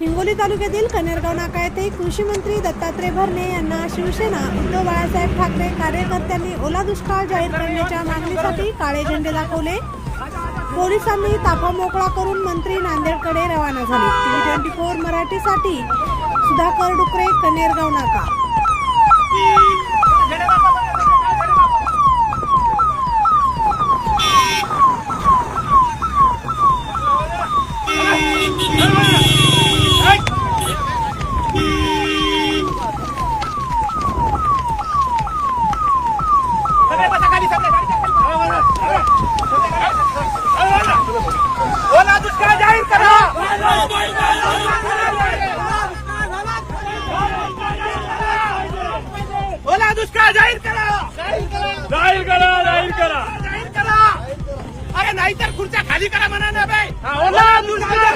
हिंगोली तालुक्यातील कनेरगाव नाका येथे कृषी मंत्री दत्तात्रय भरणे यांना शिवसेना उद्धव बाळासाहेब ठाकरे कार्यकर्त्यांनी ओला दुष्काळ जाहीर करण्याच्या मागणीसाठी काळे झेंडे दाखवले. पोलिसांनी ताफा मोकळा करून मंत्री नांदेडकडे रवाना झाले. ट्वेंटी फोर मराठीसाठी सुधाकर डुकरे कनेरगाव नाका. दुष्काळ जाहीर करा. जाहीर करा जाहीर करा. जाहीर करा. अरे नाहीतर खुर्च्या खाली करा म्हणा ना बाई ओला दुष्काळ